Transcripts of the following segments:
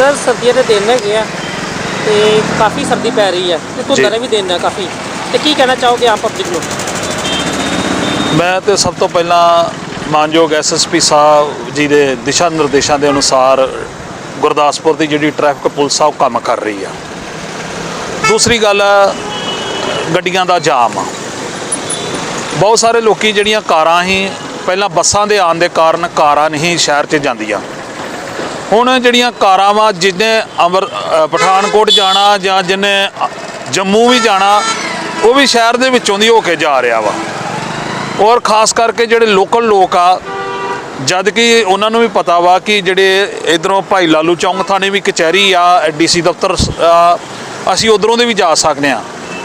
Sir ਸਰਦੀਆਂ ਦੇ ਦਿਨ ਹੈਗੇ ਆ ਤੇ ਕਾਫੀ ਸਰਦੀ ਪੈ ਰਹੀ ਹੈ ਤੇ ਧੁੰਦਾਂ ਦੇ ਵੀ ਦਿਨ ਆ ਕਾਫੀ। ਤੇ ਕੀ ਕਹਿਣਾ ਚਾਹੋਗੇ ਆਮ ਪਬਲਿਕ ਨੂੰ? ਮੈਂ ਤੇ ਸਭ ਤੋਂ ਪਹਿਲਾਂ ਮਾਨਯੋਗ ਐਸਐਸਪੀ ਸਾਹਿਬ ਜੀ ਦੇ ਦਿਸ਼ਾ ਨਿਰਦੇਸ਼ਾਂ ਦੇ ਅਨੁਸਾਰ ਗੁਰਦਾਸਪੁਰ ਦੀ ਜਿਹੜੀ ਟ੍ਰੈਫਿਕ ਪੁਲਿਸ ਆ ਉਹ ਕੰਮ ਕਰ ਰਹੀ ਆ। ਦੂਸਰੀ ਗੱਲ ਗੱਡੀਆਂ ਦਾ ਜਾਮ ਆ। ਬਹੁਤ ਸਾਰੇ ਲੋਕੀ ਜਿਹੜੀਆਂ ਕਾਰਾਂ ਹੀ ਪਹਿਲਾਂ ਬੱਸਾਂ ਦੇ ਆਉਣ ਦੇ ਕਾਰਨ ਕਾਰਾਂ ਨਹੀਂ ਸ਼ਹਿਰ 'ਚ ਜਾਂਦੀਆਂ। ਹੁਣ ਜਿਹੜੀਆਂ ਕਾਰਾਂ ਵਾ ਜਿਹਨੇ ਅਮਰ ਪਠਾਨਕੋਟ ਜਾਣਾ ਜਾਂ ਜਿਹਨੇ ਜੰਮੂ ਵੀ ਜਾਣਾ, ਉਹ ਵੀ ਸ਼ਹਿਰ ਦੇ ਵਿੱਚੋਂ ਦੀ ਹੋ ਕੇ ਜਾ ਰਿਹਾ ਵਾ। ਔਰ ਖਾਸ ਕਰਕੇ ਜਿਹੜੇ ਲੋਕਲ ਲੋਕ ਆ, ਜਦ ਕਿ ਉਹਨਾਂ ਨੂੰ ਵੀ ਪਤਾ ਵਾ ਕਿ ਜਿਹੜੇ ਇਧਰੋਂ ਭਾਈ ਲਾਲੂ ਚੌਂਕ ਥਾਣੇ ਵੀ ਕਚਹਿਰੀ ਆ ਡੀਸੀ ਦਫ਼ਤਰ ਅਸੀਂ ਉਧਰੋਂ ਦੇ ਵੀ ਜਾ ਸਕਦੇ ਆ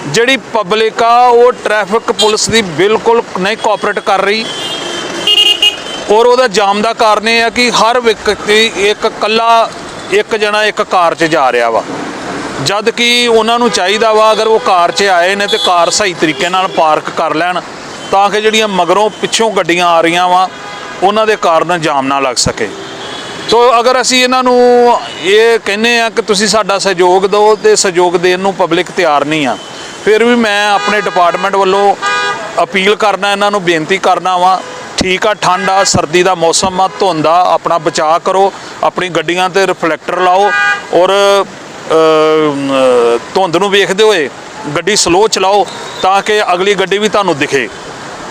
ਜਿਹੜੀ ਪਬਲਿਕ ਆ, ਉਹ ਟ੍ਰੈਫਿਕ ਪੁਲਿਸ ਦੀ ਬਿਲਕੁਲ ਨਹੀਂ ਕੋਆਪਰੇਟ ਕਰ ਰਹੀ। ਔਰ ਉਹਦਾ ਜਾਮ ਦਾ ਕਾਰਨ ਇਹ ਆ ਕਿ ਹਰ ਵਿਅਕਤੀ ਇੱਕ ਕੱਲਾ ਇੱਕ ਜਣਾ ਇੱਕ ਕਾਰ 'ਚ ਜਾ ਰਿਹਾ ਵਾ। ਜਦ ਕਿ ਉਹਨਾਂ ਨੂੰ ਚਾਹੀਦਾ ਵਾ ਅਗਰ ਉਹ ਕਾਰ 'ਚ ਆਏ ਨੇ ਤੇ ਕਾਰ ਸਹੀ ਤਰੀਕੇ ਨਾਲ ਪਾਰਕ ਕਰ ਲੈਣ ਤਾਂ ਕਿ ਜਿਹੜੀਆਂ ਮਗਰੋਂ ਪਿੱਛੋਂ ਗੱਡੀਆਂ ਆ ਰਹੀਆਂ ਵਾ, ਉਹਨਾਂ ਦੇ ਕਾਰਨ ਜਾਮ ਨਾ ਲੱਗ ਸਕੇ। ਤੋ ਅਗਰ ਅਸੀਂ ਇਹਨਾਂ ਨੂੰ ਇਹ ਕਹਿੰਨੇ ਆ ਕਿ ਤੁਸੀਂ ਸਾਡਾ ਸਹਿਯੋਗ ਦਿਓ ਤੇ ਸਹਿਯੋਗ ਦੇਣ ਨੂੰ ਪਬਲਿਕ ਤਿਆਰ ਨਹੀਂ ਆ, ਫਿਰ ਵੀ ਮੈਂ ਆਪਣੇ ਡਿਪਾਰਟਮੈਂਟ ਵੱਲੋਂ ਅਪੀਲ ਕਰਨਾ, ਇਹਨਾਂ ਨੂੰ ਬੇਨਤੀ ਕਰਨਾ ਵਾ ਠੀਕ ਆ, ਠੰਡ ਆ, ਸਰਦੀ ਦਾ ਮੌਸਮ ਆ, ਧੁੰਦ ਆ, ਆਪਣਾ ਬਚਾਅ ਕਰੋ, ਆਪਣੀ ਗੱਡੀਆਂ ਤੇ ਰਿਫਲੈਕਟਰ ਲਾਓ ਔਰ ਧੁੰਦ ਨੂੰ ਵੇਖਦੇ ਹੋਏ ਗੱਡੀ ਸਲੋ ਚਲਾਓ ਤਾਂ ਕਿ ਅਗਲੀ ਗੱਡੀ ਵੀ ਤੁਹਾਨੂੰ ਦਿਖੇ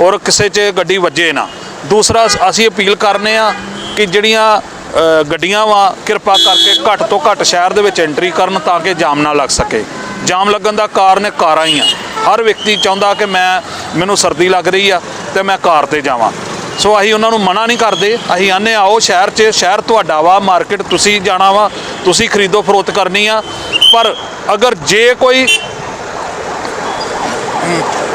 ਔਰ ਕਿਸੇ 'ਚ ਗੱਡੀ ਵੱਜੇ ਨਾ। ਦੂਸਰਾ, ਅਸੀਂ ਅਪੀਲ ਕਰਨੇ ਆ ਕਿ ਜਿਹੜੀਆਂ ਗੱਡੀਆਂ ਵਾ, ਕਿਰਪਾ ਕਰਕੇ ਘੱਟ ਤੋਂ ਘੱਟ ਸ਼ਹਿਰ ਦੇ ਵਿੱਚ ਐਂਟਰੀ ਕਰਨ ਤਾਂ ਕਿ ਜਾਮ ਨਾ ਲੱਗ ਸਕੇ। ਜਾਮ ਲੱਗਣ ਦਾ ਕਾਰਨ ਕਾਰਾਂ ਹੀ ਆ। ਹਰ ਵਿਅਕਤੀ ਚਾਹੁੰਦਾ ਕਿ ਮੈਂ, ਮੈਨੂੰ ਸਰਦੀ ਲੱਗ ਰਹੀ ਆ ਤੇ ਮੈਂ ਕਾਰ ਤੇ ਜਾਵਾਂ। ਸੋ ਅਸੀਂ ਉਹਨਾਂ ਨੂੰ ਮਨਾ ਨਹੀਂ ਕਰਦੇ। ਅਸੀਂ ਆਨੇ ਆਓ ਸ਼ਹਿਰ 'ਚ, ਸ਼ਹਿਰ ਤੁਹਾਡਾ ਵਾ, ਮਾਰਕੀਟ ਤੁਸੀਂ ਜਾਣਾ ਵਾ, ਤੁਸੀਂ ਖਰੀਦੋ ਫਰੋਤ ਕਰਨੀ ਆ। ਪਰ ਅਗਰ ਜੇ ਕੋਈ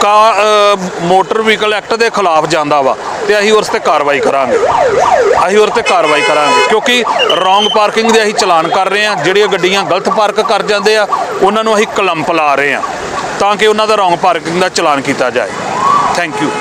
ਕਾ ਮੋਟਰ ਵਹੀਕਲ ਐਕਟ ਦੇ ਖਿਲਾਫ ਜਾਂਦਾ ਵਾ, ਤੇ ਅਸੀਂ ਉਸ ਤੇ ਕਾਰਵਾਈ ਕਰਾਂਗੇ। ਅਸੀਂ ਉਸ ਤੇ ਕਾਰਵਾਈ ਕਰਾਂਗੇ, ਕਿਉਂਕਿ ਰੋਂਗ ਪਾਰਕਿੰਗ ਦੇ ਅਸੀਂ ਚਲਾਨ ਕਰ ਰਹੇ ਹਾਂ ਜਿਹੜੀਆਂ ਗੱਡੀਆਂ ਗਲਤ ਪਾਰਕ ਕਰ ਜਾਂਦੇ ਆ, ਉਹਨਾਂ ਨੂੰ ਅਸੀਂ ਕਲੰਪ ਲਾ ਰਹੇ ਹਾਂ ਤਾਂ ਕਿ ਉਹਨਾਂ ਦਾ ਰੋਂਗ ਪਾਰਕਿੰਗ ਦਾ ਚਲਾਨ ਕੀਤਾ ਜਾਏ। Thank you